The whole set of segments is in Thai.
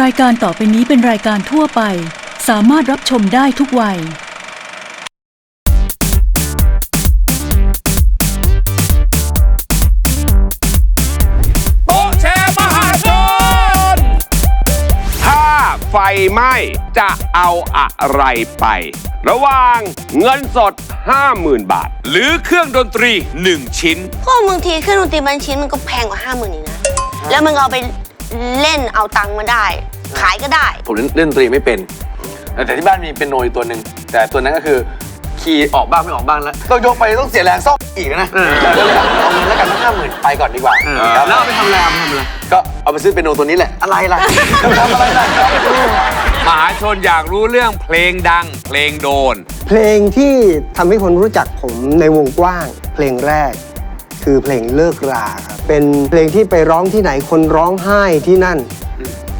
รายการต่อไปนี้เป็นรายการทั่วไป สามารถรับชมได้ทุกวัยโต๊ะแชร์มหาชน ถ้าไฟไหม้จะเอาอะไรไป ระหว่างเงินสด 50,000 บาท หรือเครื่องดนตรี 1 ชิ้นพวกบางทีเครื่องดนตรีบางชิ้นมันก็แพงกว่าห้าหมื่นอีกนะ แล้วมึงเอาไป เล่นเอาตังค์มาได้ ขายก็ได้ ผมเล่นเล่นดนตรีไม่เป็น แต่ที่บ้านมีเป็นโนอยู่ตัวหนึ่งแต่ตัวนั้นก็คือคีย์ออกบ้างไม่ออกบ้างแล้วต้องยกไปต้องเสียแรงซ่อมอีกนะก็เลยเอาเงินแล้วกันห้าหมื่นไปก่อนดีกว่าครับแล้วเอาไปทำอะไรเอาไปทำอะไรก็เอาไปซื้อเป็นโนตัวนี้แหละอะไรล่ะทำอะไรล่ะมหาชนอยากรู้เรื่องเพลงดัง เพลงโดน เพลงที่ทำให้คนรู้จักผมในวงกว้าง เพลงแรก คือเพลงเลิกราครับเป็นเพลงที่ไปร้องที่ไหนคนร้องไห้ที่นั่น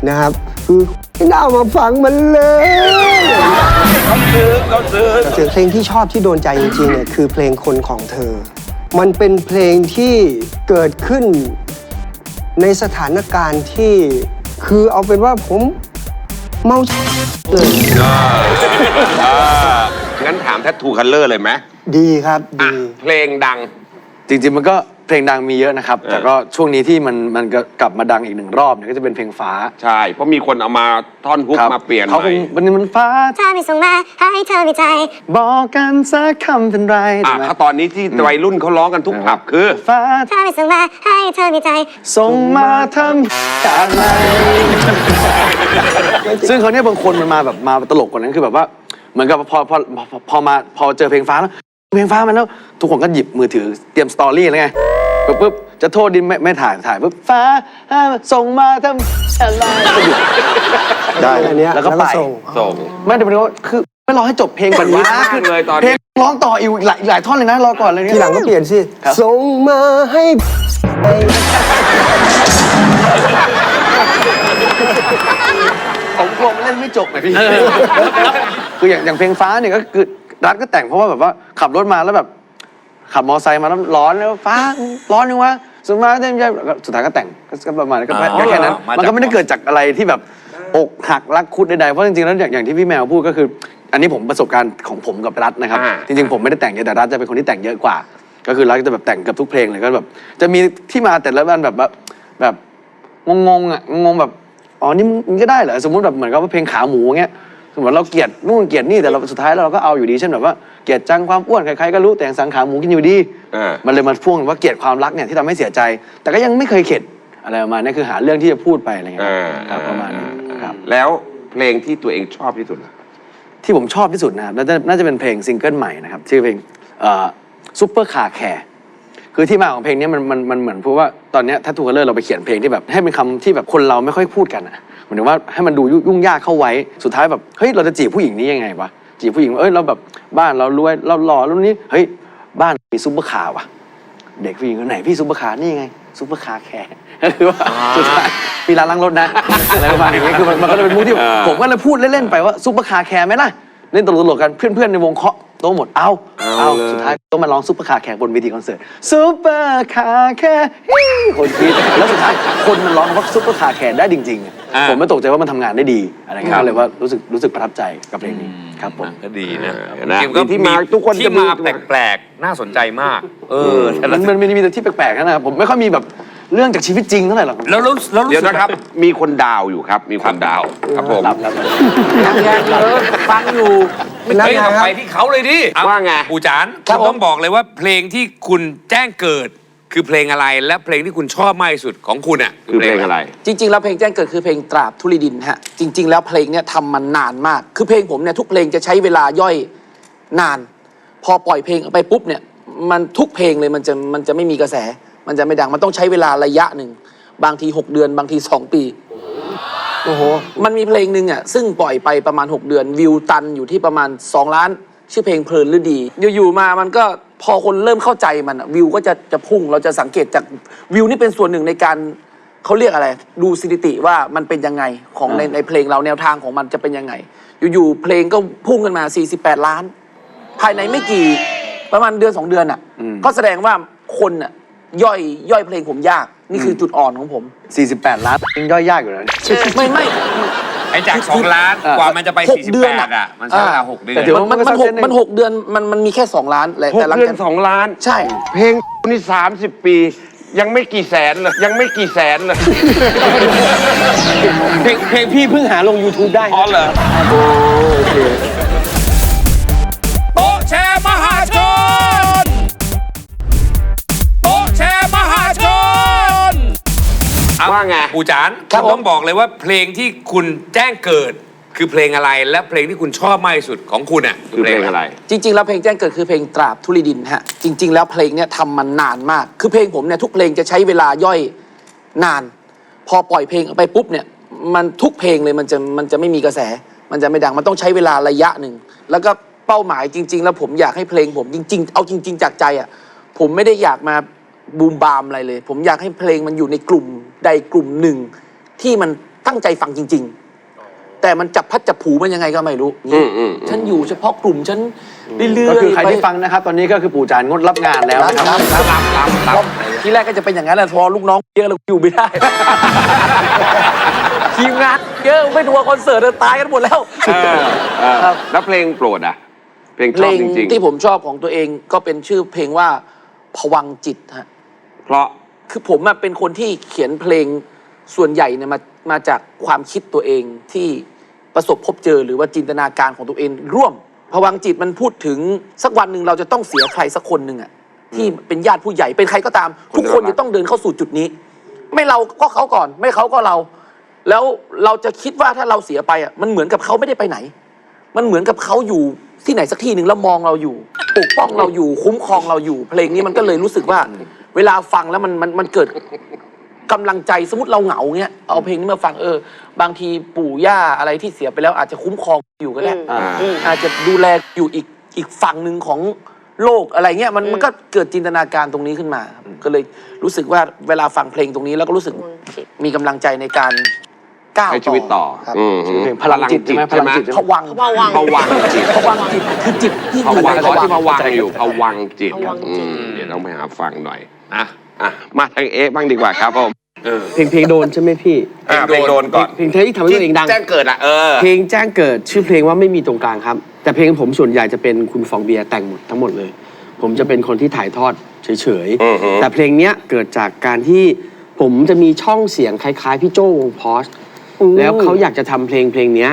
นะครับคือไม่น่ามาฟังมันเลยเขาซื้อเขาซื้อเพลงที่ชอบที่โดนใจจริงๆเนี่ยคือเพลงคนของเธอ มันเป็นเพลงที่เกิดขึ้นในสถานการณ์ที่คือเอาเป็นว่าผมเมาเลยงั้นถามแท t ทูคัลเลอร์เลยไหมดีครับอะดีเพลงดัง จริงๆมันก็เพลงดังมีเยอะนะครับ แต่ก็ช่วงนี้ที่มันมันก็กลับมาดังอีกหนึ่งรอบเนี่ยก็จะเป็นเพลงฟ้า ใช่ เพราะมีคนเอามาท่อนฮุกครับมาเปลี่ยนเขาใหคม่งมันมันฟ้าถ้าไม่ส่งมาให้เธอมีใจบอกกันสักคำเป็นไรอะถูกไหม ถ้าตอนนี้ที่วัยรุ่นเขาร้องกันทุกผับคือ ฟ้าถ้าไม่ส่งมาให้เธอมีใจ ส่งมาทำอะไรซึ่งเขาวเนี่ยบางคนมันมาแบบมาตลกกว่านั้นคือแบบว่า เหมือนกับพอพอพอพอมาพอเจอเพลงฟ้าแล้ว เพลงฟ้ามันแล้ว ทุกคนก็หยิบมือถือเตรียมสตอรี่แล้วไงปุ๊บปุ๊บจะโทษดินไม่ไม่ถ่ายถ่ายปุ๊บฟ้าอ่าส่งมาทำอะไรก็หยุดได้อันเนี้ยแล้วก็ไปส่ง ส่ง ไม่แต่เป็นว่าคือไม่รอให้จบเพลงก่อนมันวะมากเลยตอนนี้ เพลงร้องต่ออีกหลายหลายท่อนเลยนะรอก่อนเลยทีหลังก็เปลี่ยนสิครับ ส่งมาให้ไปผมกลัวมันเล่นไม่จบไงพี่ คืออย่างอย่างเพลงฟ้าเนี่ยก็คือ รัฐก็แต่งเพราะว่าแบบว่าขับรถมาแล้วแบบ ขับมอไซค์มาแล้วร้อนแล้วฟ้าร้อนนึงวะสุดมาเต็มใจก็สุดท้ายก็แต่งก็ก็ประมาณนั้นก็อ๋อก็แค่นั้น มาจาก มันก็ไม่ได้เกิดจากอะไรที่แบบอกหักรักคุดใดๆเพราะจริงๆแล้วอย่างอย่างที่พี่แมวพูดก็คือ อันนี้ผมประสบการณ์ของผมกับรัฐนะครับ อ่า จริงๆผมไม่ได้แต่งเยอะแต่รัฐจะเป็นคนที่แต่งเยอะกว่า ก็คือรัฐจะแบบแต่งเกับทุกเพลงเลยก็แบบจะมีที่มาแต่ละวันแบบแบบแบบงงๆอะงงๆแบบอ๋อนี่มึงมึงก็ได้เหรอสมมติแบบเหมือนกับว่าเพลงขาหมูเงี้ย สมมติเราเกลียดนู่นเกลียดนี่แต่เราสุดท้ายแล้วเราก็เอาอยู่ดีเช่นแบบว่าเกลียดจังความอ้วนใครๆก็รู้แต่ยังสังขาหมูกินอยู่ดีอ่ามันเลยมาพ่วงว่าเกลียดความรักเนี่ยที่ทำให้เสียใจ แต่ก็ยังไม่เคยเข็ดอะไรประมาณนี้คือหาเรื่องที่จะพูดไปอะไรเงี้ยอ่าครับประมาณนี้ครับ แล้วเพลงที่ตัวเองชอบที่สุดล่ะ ที่ผมชอบที่สุดนะครับน่าจะน่าจะเป็นเพลงซิงเกิลใหม่นะครับชื่อเพลงซุปเปอร์คาร์แคร์คือที่มาของเพลงเนี้ยมันมันมันเหมือนเพราะว่าตอนเนี้ยถ้าทูกเลอร์เราไปเขียนเพลงที่แบบให้เป็นคำที่แบบคนเราไม่ค่อยพูดกันอะห มายถึงว่าให้มันดูยุ่งยากเข้าไว้ สุดท้ายแบบเฮ้ยเราจะจีบผู้หญิงนี้ยังไงวะจีบผู้หญิงเอ้ยเราแบบบ้านเรารวยเราหล่อรุ่นนี้เฮ้ยบ้านมีซุปเปอร์คาร์ว่ะ เด็กผู้หญิงคนไหนพี่ซุปเปอร์คาร์นี่ไงซุปเปอร์คาร์แคร์ก็คือว่าสุดท้ายมีร้านล้างรถนะอะไรประมาณอย่างนี้คือมันมันก็เลยเป็นมูทที่อ่าผมก็เลยพูดเล่นๆไปว่าซุปเปอร์คาร์แคร์ไหมล่ะเล่นตลกๆกันเพื่อนๆในวงเคาะโต๊ะหมดเอาเอาสุดท้ายต้องมาร้องซุปเปอร์คาร์แคร์บนเวทีคอนเสิร์ตซุปเปอร์คาร์แคร์คนกรีดแล้วสุดท้ายคนมันร้องว่าซุปเปอร์คาร์แคร์ได้จริงๆ อะอ่า ผมไม่ตกใจว่ามันทำงานได้ดีอะไรเงี้ยก็เลยว่ารู้สึกรู้สึกประทับใจกับเพลงนี้ครับผม ก็ดีนะเออนะจริงๆก็มีที่มาทุกคนที่จะมี มาแปลกๆ น่าสนใจมาก เออแต่มัละนมันมีแต่ที่แปลกๆนะครับผมไม่ค่อยมีแบบเรื่องจากชีวิตจริงเท่าไหร่หรอกแล้วรู้แล้วรู้เดี๋ยวสึกนะครับ มีคนดาวอยู่ครับ มีคนดาวครับผมรับรับยังยังเออฟังอยู่ไม่นั่นเฮ้ยไงเราครับไปที่เขาเลยดิเอว่าไง ปู่จานครับคุณผมต้องบอกเลยว่าเพลงที่คุณแจ้งเกิด คือเพลงอะไรและเพลงที่คุณชอบมากที่สุดของคุณอะคือเพลงอะไร จริง ๆ แล้วเพลงแจ้งเกิดคือเพลงตราบทุลีดินฮะจริง ๆ แล้วเพลงเนี่ยทำมันนานมาก คือเพลงผมเนี่ยทุกเพลงจะใช้เวลาย่อยนาน พอปล่อยเพลงออกไปปุ๊บเนี่ยมันทุกเพลงเลยมันจะมันจะไม่มีกระแส มันจะไม่ดังมันต้องใช้เวลาระยะหนึ่งบางที 6 เดือนบางที 2 ปีโอ้โหมันมีเพลงหนึ่งอะซึ่งปล่อยไปประมาณ 6 เดือนวิวตันอยู่ที่ประมาณ 2 ล้าน ชื่อเพลงเพลินฤดี อยู่ๆมามันก็พอคนเริ่มเข้าใจมันอะวิวก็จะจะพุ่งเราจะสังเกตจากวิวนี่เป็นส่วนหนึ่งในการเขาเรียกอะไร ดูสถิติว่ามันเป็นยังไงของในในเพลงเราแนวทางของมันจะเป็นยังไง อยู่ๆเพลงก็พุ่งกันมา 48 ล้าน ภายในไม่กี่ประมาณเดือนสองเดือนอะ ก็แสดงว่าคนอะย่อยย่อยเพลงผมยาก นี่คือจุดอ่อนของผม 48 ล้านยังย่อยยากอยู่นะ ไม่ไม่ ไอ้จาก2ล้านเออกว่ามันจะไปหกเดือน48อะ มันใช้เวลา6เดือน แต่ถือมันมันมันหกมันหกเดือนมันมันมีแค่สองล้านแหละหกแต่หลังเดือจากนสองล้าน ใช่ เพลงนี่สามสิบปี ยังไม่กี่แสนเลยยังไม่กี่แสนเลยเพลงเพลงพี่เพิ่งหาลง YouTube ได้อ๋อเหรอโต๊ะแชร์มหาชน ว่าไง ปูจานครับณต้องบอกเลยว่าเพลงที่คุณแจ้งเกิดคือเพลงอะไรและเพลงที่คุณชอบมากที่สุดของคุณอะคือเพลงอะไร จริงๆ แล้วเพลงแจ้งเกิดคือเพลงตราบทุลีดินฮะ จริง ๆ แล้วเพลงเนี่ยทำมันนานมาก คือเพลงผมเนี่ยทุกเพลงจะใช้เวลาย่อยนาน พอปล่อยเพลงออกไปปุ๊บเนี่ยมันทุกเพลงเลยมันจะมันจะไม่มีกระแส มันจะไม่ดังมันต้องใช้เวลาระยะหนึ่ง แล้วก็เป้าหมายจริง ๆ แล้วผมอยากให้เพลงผมจริง ๆ เอาจริง ๆ จากใจอะผมไม่ได้อยากมาบูมบามอะไรเลย ผมอยากให้เพลงมันอยู่ในกลุ่ม ใดกลุ่มหนึ่ง ที่มันตั้งใจฟังจริง ๆ แต่มันจับพัดจับผูมันยังไงก็ไม่รู้อืมอืมฉันอยู่เฉพาะกลุ่มฉันเรื่อยๆก็คือใครที่ไปฟังนะครับ ตอนนี้ก็คือปู่จานงดรับงานแล้วรับนะครับรับรับรับรับ ทีแรกก็จะเป็นอย่างนั้นแหละพอลูกน้องเยอะเราอยู่ไม่ได้ ทีมงานเยอะไม่ทัวร์คอนเสิร์ตตายกันหมดแล้ว เออเออครับ แล้วเพลงโปรดอะ เพลงเพชลอบงจริงที่ผมชอบของตัวเองก็เป็นชื่อเพลงว่าผวังค์จิตฮะ ๆ เพราะ คือผมอะเป็นคนที่เขียนเพลงส่วนใหญ่เนี่ยมามาจากความคิดตัวเองที่ประสบพบเจอหรือว่าจินตนาการของตัวเองร่วมผวังค์จิตมันพูดถึงสักวันหนึ่งเราจะต้องเสียใครสักคนหนึ่งอะที่เป็นญาติผู้ใหญ่เป็นใครก็ตาม ทุกคนจะต้องเดินเข้าสู่จุดนี้ ไม่เราก็เขาก่อน ไม่เขาก็เรา แล้วเราจะคิดว่าถ้าเราเสียไปอะมันเหมือนกับเขาไม่ได้ไปไหน มันเหมือนกับเขาอยู่ที่ไหนสักที่หนึ่งแล้วมองเราอยู่ปกป้องเราอยู่คุ้มครองเราอยู่ เพลงนี้มันก็เลยรู้สึกว่า เวลาฟังแล้วมันมันมันเกิดกำลังใจสมมติเราเหงาเงี้ยเอาเพลงนี้มาฟังเออ บางทีปู่ย่าอะไรที่เสียไปแล้วอาจจะคุ้มครองอยู่ก็ได้อ่าอาจจะดูแลอยู่อีกอีกฝั่งหนึ่งของโลกอะไรเงี้ยมันมันก็เกิดจินตนาการตรงนี้ขึ้นมาครับก็เลยรู้สึกว่าเวลาฟังเพลงตรงนี้แล้วก็รู้สึกมีกำลังใจในการก้าวใช้ชีวิตต่อครับอืมเพลงพลังจิตใช่ไหมพลังจิตผวังค์ผวังค์ผวังค์จิตผวังค์จิตคือจิตที่ผวังค์อยู่ขอในที่ผวังค์อยู่ผวังค์จิตผวังค์จิต อืมเดี๋ยวต้องไปหาฟังหน่อย นะอะมาทางเอ๊ะบ้างดีกว่าครับผมเพลงเพลงโดนใช่ไหมพี่ อะเพลงโดนก่อนเพลงที่ทำให้ตัวเองดัง แจ้งเกิดอะเออ เพลงแจ้งเกิดชื่อเพลงว่าไม่มีตรงกลางครับ แต่เพลงผมส่วนใหญ่จะเป็นคุณฟองเบียร์แต่งหมดทั้งหมดเลย ผมจะเป็นคนที่ถ่ายทอดเฉยอือฮึ ๆ แต่เพลงเนี้ยเกิดจากการที่ผมจะมีช่องเสียงคล้าย ๆ พี่โจ้วงพอสแล้วเขาอยากจะทำเพลงเพลงเนี้ย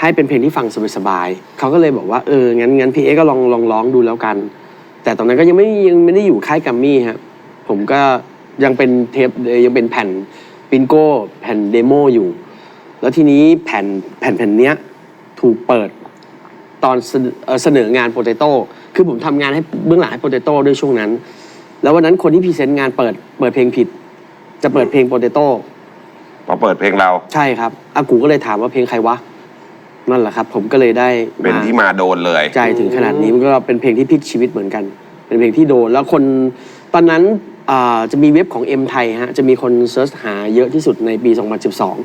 ให้เป็นเพลงที่ฟังสบายๆเขาก็เลยบอกว่าเอองั้นงั้นพี่เอ๊ก็ลองลองร้องดูแล้วกัน แต่ตอนนั้นก็ยังไม่ยังไม่ได้อยู่ค่ายกัมมี่ครับ ผมก็ยังเป็นเทปเอ่อยังเป็นแผ่นปินโก้แผ่นเดโมอยู่ แล้วทีนี้แผ่นแผ่นแผ่นเนี้ยถูกเปิดตอนเสนอเอ่อเสนองานโปเตโต้คือผมทำงานให้เบื้องหลังให้โปเตโต้ด้วยช่วงนั้น แล้ววันนั้นคนที่พรีเซนต์งานเปิดเปิดเพลงผิด จะเปิดเพลงโปเตโต้ พอเปิดเพลงเราใช่ครับอากูก็เลยถามว่าเพลงใครวะ นั่นแหละครับ ผมก็เลยได้เป็นที่มาโดนเลย ใจถึงขนาดนี้มันก็เป็นเพลงที่พลิกชีวิตเหมือนกัน เป็นเพลงที่โดน แล้วคนตอนนั้น อ่าจะมีเว็บของ M ไทยฮะ จะมีคนเซิร์ชหาเยอะที่สุดในปี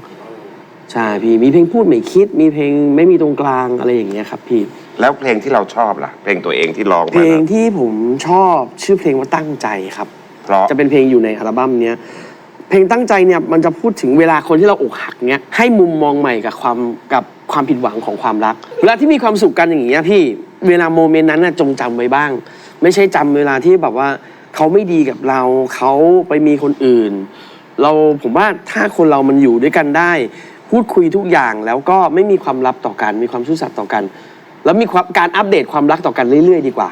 2012 ใช่พี่ มีเพลงพูดไม่คิด มีเพลงไม่มีตรงกลางอะไรอย่างเงี้ยครับพี่ แล้วเพลงที่เราชอบล่ะ เพลงตัวเองที่ร้องเพมาลงที่ผมชอบชื่อเพลงว่าตั้งใจครับ เพราะจะเป็นเพลงอยู่ในอัลบั้มเนี้ย เพลงตั้งใจเนี่ยมันจะพูดถึงเวลาคนที่เราอกหักเนี้ยให้มุมมองใหม่กับความกับความผิดหวังของความรัก เวลาที่มีความสุขกันอย่างเงี้ยพี่เวลาโมเมนต์นั้นน่ะจงจำไว้บ้าง ไม่ใช่จำเวลาที่แบบว่า เขาไม่ดีกับเรา เขาไปมีคนอื่น เราผมว่าถ้าคนเรามันอยู่ด้วยกันได้ พูดคุยทุกอย่างแล้วก็ไม่มีความลับต่อกัน มีความซื่อสัตย์ต่อกัน แล้วมีความการอัปเดตความรักต่อกันเรื่อย ๆ ดีกว่า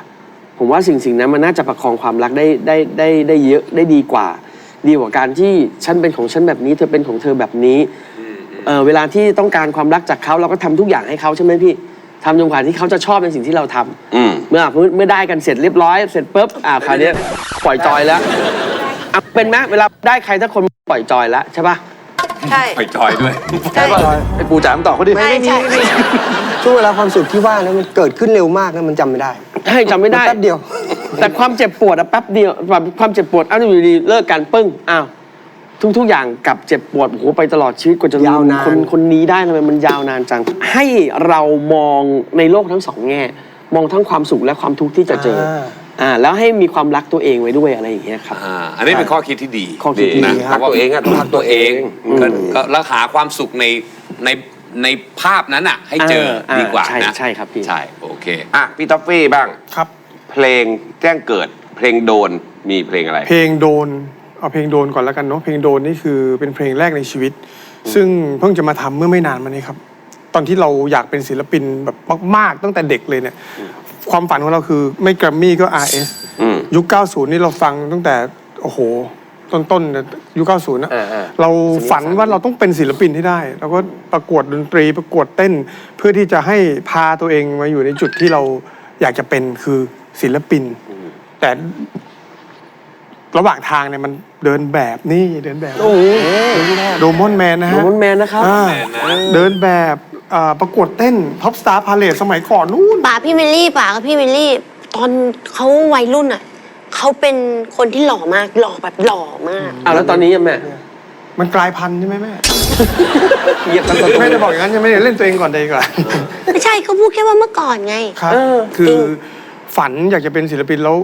ผมว่าสิ่งสิ่งนั้นมันน่าจะประคองความรักได้ได้ได้ได้เยอะได้ดีกว่า ดีกว่าการที่ฉันเป็นของฉันแบบนี้ เธอเป็นของเธอแบบนี้เออเวลาที่ต้องการความรักจากเขาเราก็ทำทุกอย่างให้เขาใช่ไหมพี่ทำจนกว่าที่เขาจะชอบในสิ่งที่เราทำอืมเมื่อเมื่อเมื่อได้กันเสร็จเรียบร้อย เสร็จปุ๊บอ่าคราวเนี้ย ปล่อยจอยแล้วอะเป็นไหมเวลาได้ใครถ้าคนปล่อยจอยแล้วใช่ปะใช่ ไปจอยด้วย ใช่ไอ้ปู่จานต่อเขาดิใช่ใช่ ช่วงเวลาความสุขที่ว่านั้นมันเกิดขึ้นเร็วมากนะมันจำไม่ได้ให้จำไม่ได้ แป๊บเดียว แต่ความเจ็บปวดอะแป๊บเดียวแบบความเจ็บปวดอ้าวอยู่ดีๆเลิกกันปึ้งอ้าวทุกทุกอย่างกลับเจ็บปวดโอ้โหไปตลอดชีวิตกว่าจะลืยามวนาน คนคนนี้ได้ทำไมมันยาวนานจัง ให้เรามองในโลกทั้งสองแง่ มองทั้งความสุขและความทุกข์ที่จะเจออ อ่าแล้วให้มีความรักตัวเองไว้ด้วยอะไรอย่างเงี้ยครับ อ่าอันนี้เป็นข้อคิดที่ดีข้อคิดที่นะดีครับรักตัวเองอะต้องรักตัวเองก็ก็แล้วหาความสุขในในในภาพนั้นอะให้เจอเออดีกว่าใช่นะใช่ครับพี่ ใช่โอเค อะพี่ท็อฟฟี่บ้าง ครับ เพลงแจ้งเกิด เพลงโดนมีเพลงอะไร เพลงโดนเอาเพลงโดนก่อนแล้วกันเนาะเพลงโดนนี่คือเป็นเพลงแรกในชีวิต ซึ่งเพิ่งจะมาทำเมื่อไม่นานมานี้ครับ ตอนที่เราอยากเป็นศิลปินแบบมาก ๆ ตั้งแต่เด็กเลยเนี่ย ความฝันของเราคือไม่แกรมมี่ก็ RS อืม ยุค 90 นี่เราฟังตั้งแต่ โอ้โห ต้นๆเนี่ยยุค 90 นะอ่าๆเราฝันว่าเราต้องเป็นศิลปินให้ได้แล้วก็ประกวดดนตรีประกวดเต้น เพื่อที่จะให้พาตัวเองมาอยู่ในจุดที่เราอยากจะเป็นคือศิลปิน แต่ระหว่างทางเนี่ยมันเดินแบบนี่เดินแบบโอ้โหโดมอนแมนนะโดฮะมอนแมนนะครับ อ่าเดินแบบ อ่าประกวดเต้นท็อปสตาร์พาเลสสมัยก่อนนู้นป่าพี่วิลลี่ป่ากับพี่วิลลี่ ตอนเขาวัยรุ่นอะเขาเป็นคนที่หล่อมากหล่อแบบหล่อมากอ่าแล้วตอนนี้อะแม่มันกลายพันธุ์ใช่ไหมแม่เหยียบกันสแม่จะบอกอย่างนั้นใช่ไหมเนี่ยเล่นตัวเองก่อนดีกว่า ไม่ใช่เขาพูดแค่ว่าเมื่อก่อนไง ครับ เออ คือฝันอยากจะเป็นศิลปินแล้ว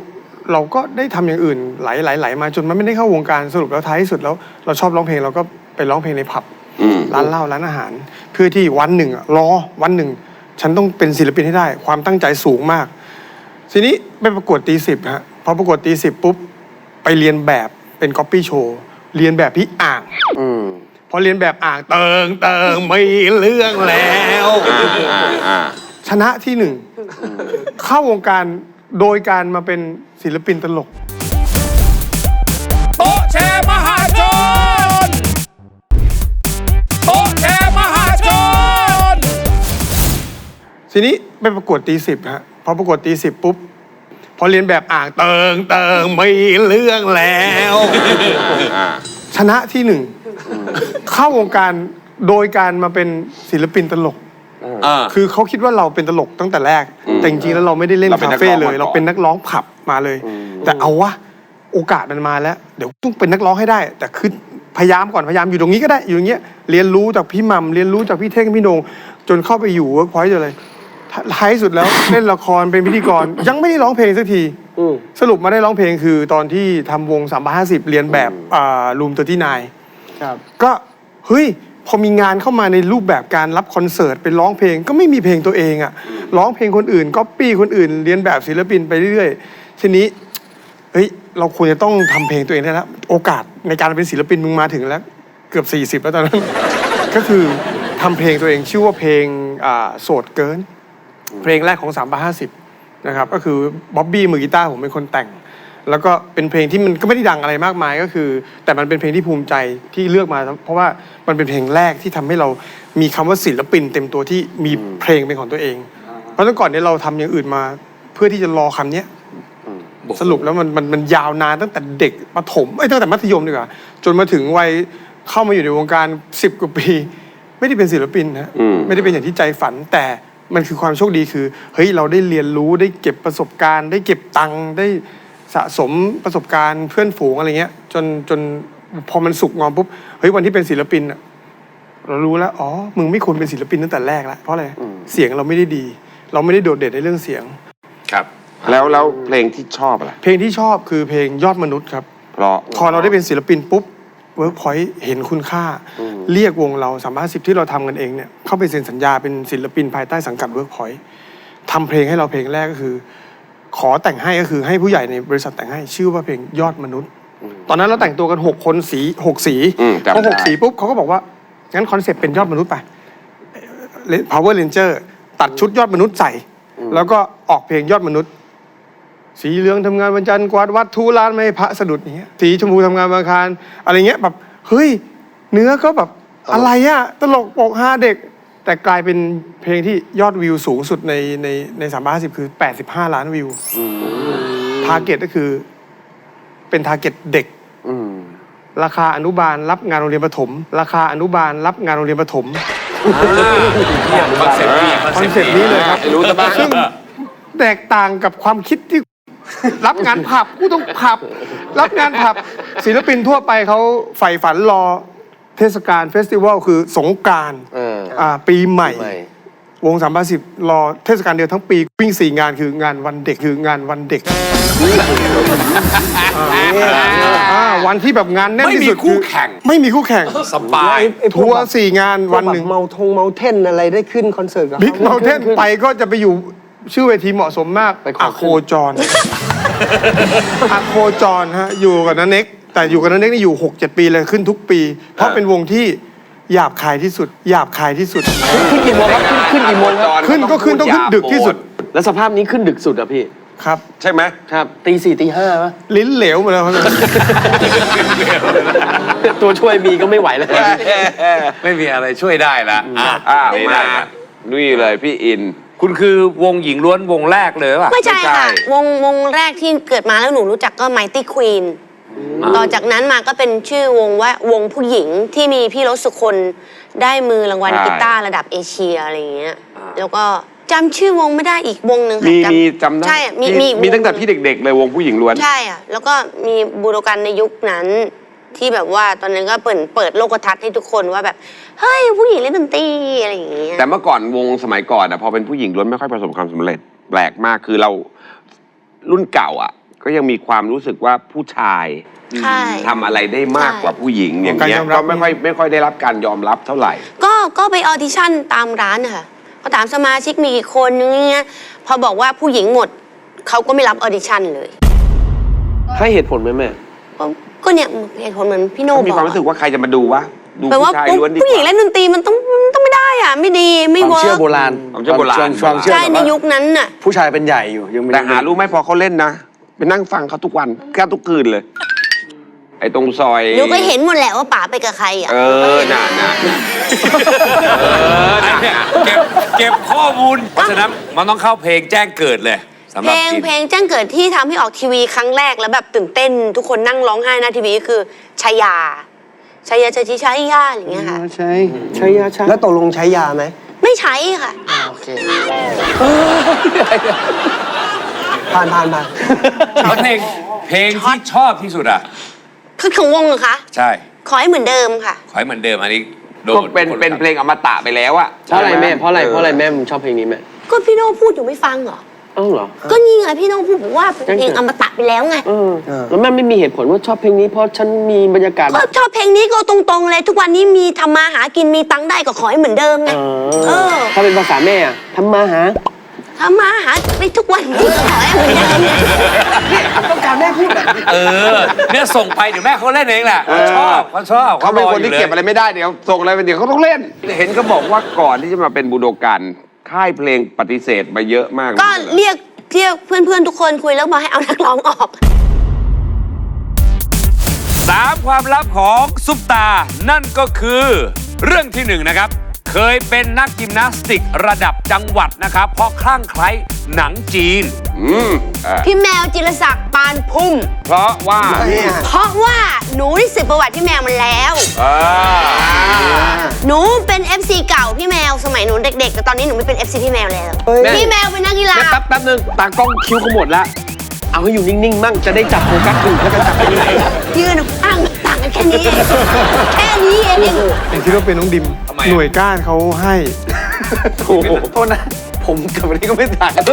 เราก็ได้ทำอย่างอื่นไหลไหลไหลมาจนมันไม่ได้เข้าวงการสรุปแล้วท้ายที่สุดแล้ว เราชอบร้องเพลงเราก็ไปร้องเพลงในผับ อืม ร้านเหล้าร้านอาหาร เพื่อที่วันหนึ่งอะรอวันหนึ่ง ฉันต้องเป็นศิลปินให้ได้ ความตั้งใจสูงมาก ทีนี้ไปประกวดตีสิบฮะพอประกวดตีสิบปุ๊บ ไปเรียนแบบเป็นก๊อปปี้โชว์เรียนแบบพี่อ่าง อืมพอเรียนแบบอ่างเติงเติงไม่เรื่องแล้ว อ่าอ่าอ่าชนะที่หนึ่งเข้าวงการโดยการมาเป็นศิลปินตลก ทีนี้ไปประกวดตีสิบฮะพอประกวดตีสิบปุ๊บ พอเรียนแบบอ่างเติงเติงไม่เรื่องแล้ว อ่าชนะที่หนึ่ง เข้าวงการโดยการมาเป็นศิลปินตลก อ่า คือเขาคิดว่าเราเป็นตลกตั้งแต่แรกอืมแต่จริงๆแล้วเราไม่ได้เล่นเราเป็นคานักเฟ่ร้องเลยมาก่อนเราเป็นนักร้องผับมาเลย แต่เอาวะโอกาสมันมาแล้ว เดี๋ยวต้องเป็นนักร้องให้ได้ แต่คือพยายามก่อนพยายามอยู่ตรงนี้ก็ได้อยู่อย่างเงี้ยเรียนรู้จากพี่หมัมเรียนรู้จากพี่เท่งพี่โหนงจนเข้าไปอยู่เวิร์กพอยต์เลย ท้าท้ายสุดแล้ว เล่นละครเป็นพิธีกร ยังไม่ได้ร้องเพลงสักทีอืม สรุปมาได้ร้องเพลงคือตอนที่ทำวง3 5 0เรียนแบบอ่ารูมตัวที่นาย ครับ ก็เฮ้ยพอมีงานเข้ามาในรูปแบบการรับคอนเสิร์ตเป็นร้องเพลงก็ไม่มีเพลงตัวเองอะร้องเพลงคนอื่นก๊อปปี้คนอื่น เรียนแบบศิลปินไปเรื่อยๆทีนี้เฮ้ยเราควรจะต้องทำเพลงตัวเองได้แล้วโอกาสในการเป็นศิลปินมึงมาถึงแล้วเกือบ 40 แล้วตอนนั้น ก็คือทำเพลงตัวเองชื่อว่าเพลงอ่าโสดเกิน เพลงแรกของ3ามบาห้าสิบนะครับก็คือบ๊อบบี้มือกีตาร์ผมเป็นคนแต่ง แล้วก็เป็นเพลงที่มันก็ไม่ได้ดังอะไรมากมายก็คือ แต่มันเป็นเพลงที่ภูมิใจที่เลือกมา เพราะว่ามันเป็นเพลงแรกที่ทำให้เรามีคำว่าศิลปิน เต็มตัวที่มีเพลงเป็นของตัวเอง เพราะตั้งก่อนเนี้เราทำอย่างอื่นมา เพื่อที่จะรอคำเนี้ยสรุปแล้วมันมันมันยาวนานตั้งแต่เด็กประถมเอ้ยตั้งแต่มัธยมดีกว่าจนมาถึงวัยเข้ามาอยู่ในวงการ10กว่าปี ไม่ได้เป็นศิลปินนะอืมไม่ได้เป็นอย่างที่ใจฝันแต่ มันคือความโชคดีคือเฮ้ยเราได้เรียนรู้ได้เก็บประสบการณ์ ได้เก็บตังค์ได้สะสมประสบการณ์เพื่อนฝูงอะไรเงี้ย จนจนพอมันสุกงอมปุ๊บเฮ้ยวันที่เป็นศิลปินอะเรารู้แล้วอ๋อมึงไม่ควรเป็นศิลปินตั้งแต่แรกละเพราะอะไรเสียงเราไม่ได้ดี เราไม่ได้โดดเด่นในเรื่องเสียง ครับ แล้วแล้วเพลงที่ชอบอะไรเพลงที่ชอบคือเพลงยอดมนุษย์ครับ เพราะพอเราได้เป็นศิลปินปุ๊บ เวิร์กพอยต์เห็นคุณค่า เรียกวงเราสามารถสิบที่เราทำกันเองเนี่ยเข้าไปเซ็นสัญญาเป็นศิลปินภายใต้สังกัดเวิร์กพอยต์ทำเพลงให้เราเพลงแรกก็คือ ขอแต่งให้ก็คือให้ผู้ใหญ่ในบริษัทแต่งให้ชื่อว่าเพลงยอดมนุษย์ ตอนนั้นเราแต่งตัวกันหกคนสีหกสีอืมจำพอหกได้สีปุ๊บเขาก็บอกว่างั้นคอนเซ็ปต์เป็นยอดมนุษย์ไป Power Ranger ตัดชุดยอดมนุษย์ใส่ แล้วก็ออกเพลงยอดมนุษย์ สีเหลืองทำงานวันจันทร์กวาดวัดทูร้านไม่ให้พระสะดุดอย่างเงี้ยสีชมพูทำงานวันอังคารอะไรเงี้ยแบบเฮ้ยเนื้อก็แบบอะไรอะตลกปกฮาเด็ก แต่กลายเป็นเพลงที่ยอดวิวสูงสุดในในในสามห้าสิบคือ 85 ล้านวิวทาร์เก็ตก็คือ เป็นทาร์เก็ตเด็กอืมราคาอนุบาลรับงานโรงเรียนประถม ราคาอนุบาลรับงานโรงเรียนประถมคอนเซ็ปต์นี้คอนเซ็ปต์นี้เลยครับรู้ซะบ้างซึ่งแตกต่างกับความคิดที่ รับงานผับกูต้องผับ รับงานผับ ศิลปินทั่วไปเขาใฝ่ฝันรอเทศกาลเฟสติวัลคือสงกรารเอออ่าปีใหม่ใหม่ วงสามพันสิบรอเทศกาลเดียวทั้งปีวิ่งสี่งานคืองานวันเด็กคืองานวันเด็กอ่าวันที่แบบงานแน่นไม่ที่มีสุดคู่อแข่ง ไม่มีคู่แข่งสบาย ไอ้พทัวแบร์บสี่งานพววักนแบหนึ่งบเมาทงเมาเท่นอะไรได้ขึ้นคอนเสิร์ตกับบิ๊กขา เมลเทนขึ้ไปก็จะไปอยู่ ชื่อเวทีเหมาะสมมากไปขออะโคจรอะโคจรฮะอยู่กับนันเน็ก แต่อยู่กับนันเน็กนี่อยู่ 6 7 ปีเลยขึ้นทุกปี เพราะเป็นวงที่หยาบคายที่สุดหยาบคายที่สุด ขึ้นกี่โมงครับขึ้นขึ้นกี่โมงครับขึ้นก็ขึ้นต้องขึ้นดึกที่สุดแล้วสภาพนี้ขึ้นดึกสุดอะพี่ ครับ ใช่ไหมครับตีสี่ตีห้าปะลิ้นเหลวหมดแล้วครับ ตัวช่วยมีก็ไม่ไหวแล้ว ไม่มีอะไรช่วยได้ละอะอ่าไม่มาได้ละนี่เลยพี่อิน คุณคือวงหญิงล้วนวงแรกเลยป่ะไม่ใช่ค่ะ วงวงแรกที่เกิดมาแล้วหนูรู้จักก็ Mighty Queen ต่อจากนั้นมาก็เป็นชื่อวงว่าวงผู้หญิงที่มีพี่รสสุคนได้มือรางวัลใช่กีตาร์ระดับเอเชียอะไรอย่างเงี้ยแล้วก็จำชื่อวงไม่ได้อีกวงหนึ่งค่ะมีจำมีจำได้ใช่อะมีมีมีอีกมีวตั้งแต่พี่เด็ก ๆ เลยวงผู้หญิงล้วน ใช่อะแล้วก็มีบูโดกันในยุคนั้น ที่แบบว่าตอนนั้นก็เปิดเปิดโลกทัศน์ให้ทุกคนว่าแบบเฮ้ยผู้หญิงเล่นดนตรีอะไรอย่างเงี้ยแต่เมื่อก่อนวงสมัยก่อนอะพอเป็นผู้หญิงล้วนไม่ค่อยประสบความสำเร็จแปลกมากคือเรารุ่นเก่าอะก็ยังมีความรู้สึกว่าผู้ชายใช่ ทำอะไรได้มากกว่าผู้หญิงอย่างเงี้ยการยอมรับ ก็ไม่ค่อยไม่ค่อยได้รับการยอมรับเท่าไหร่ ก็ก็ไปออดิชั่นตามร้านนะคะก็ถามสมาชิกมีกี่คนอย่างเงี้ยพอบอกว่าผู้หญิงหมด เขาก็ไม่รับออดิชั่นเลย ให้เหตุผลไหมแม่ ก็ก็เนี่ยเหตุผลเหมือนพี่โน่ก็บมีอกความรู้สึกว่าใครจะมาดูวะดูแปลว่าผู้ชายล้วนดีกผู้หญิงว่า เล่นดนตรีมันต้องมันต้องไม่ได้อะ ไม่ดีไม่ความเวิเชื่อร์กโบราณความเชื่อโบราณ ความเชื่อใช่แบบในว่ายุคนั้นน่ะ ผู้ชายเป็นใหญ่อยู่ยังไม่แต่หารู้ไหมพอเขาเล่นนะไปนั่งฟังเขาทุกวันแค่ทุกคืนเลย ไอ้ตรงซอยหนูก็เห็นหมดแหละว่าป๋าไปกับใครอะ เออน่ะน่ะน่ะเออน่ะน่ะเก็บเก็บข้อมูล เพราะฉะนั้นมันต้องเข้าเพลงแจ้งเกิดเลย สำหเพรับลงอินเพลงแจ้งเกิดที่ทำให้ออกทีวีครั้งแรกแล้วแบบตื่นเต้น ทุกคนนั่งร้องไห้หน้าทีวีก็คือชายาชายาชาชิชายาอะไรอย่างเงี้ยค่ะ ใช่ใช่ยาใช่แล้วตกลงใช้ยาไหมไม่ใช้ค่ะ โอเคผ่านผ่านผ่านแล้วเพลงเพลงที่ชอบที่สุดอะ คือของวงเหรอคะ ใช่ ขอให้เหมือนเดิมค่ะ ขอให้เหมือนเดิมอันนี้โดก็นเป็นคเป็นเพลงอมตะไปแล้วอะเพราะอะไรแม่เพราะอะไรเพราะอะไรแม่มึงชอบเพลงนี้แม่ก็พี่โน่พูดอยู่ไม่ฟังเหรอ เอ้าเหรอ ก็นี่ไงพี่โน่พูดบอกว่าเป็นเพลงอมตะไปแล้วไง เออ แล้วแม่ไม่มีเหตุผลว่าชอบเพลงนี้เพราะฉันมีบรรยากาศ ก็ชอบเพลงนี้ก็ตรงๆเลย ทุกวันนี้มีทำมาหากินมีตังค์ได้ก็ขอให้เหมือนเดิมไง เอเอออถ้าเป็นภาษาแม่อะทำมาหาทำมาหาไปทุกวันนี้ก็ขอให้เหมือนเดิมไงต้องการแม่พูดแบบเออ เนี่ยส่งไปเดี๋ยวแม่เขาเล่นเองแหละเขาชอบเขาชอบเขาเป็นคนรอที่ยู่ลยเก็บอะไรไม่ได้เดี๋ยวส่งอะไรไปเดี๋ยวเขาต้องเล่น เห็นเขาบอกว่าก่อนที่จะมาเป็นบูโดกัน ค่ายเพลงปฏิเสธมาเยอะมากก็เรียกเรียกเพื่อนๆทุกคนคุยแล้วมาให้เอานักร้องออก สามความลับของซุปตา นั่นก็คือ เรื่องที่หนึ่งนะครับ เคยเป็นนักยิมนาสติกระดับจังหวัดนะครับ เพราะคลั่งไคล้หนังจีน อืมเออพี่แมวจิรศักดิ์ปานพุ่ม เพราะว่าเนี่ยเพราะว่าหนูได้สืบประวัติพี่แมวมันแล้วเออหนูเป็น FC เก่าพี่แมวสมัยหนูเด็กๆ แต่ตอนนี้หนูไม่เป็น FC พี่แมวแล้วเฮ้ยพี่แมวเป็นนักกีฬาแม่แป๊บแป๊บนึงตากล้องคิ้วเขาหมดละเอาให้อยู่นิ่งๆ มั่งจะได้จับโฟกัสถูกแล้วจะจับไปยังไงยืนอ้าง ต่างกันแค่นี้แค่นี้เอง ผมคิดว่าเป็นน้องดิม ทำไมอะ หน่วยก้านเขาให้โอ้โหโทษนะ ผมกับวันนี้ก็ไม่ต่างกัน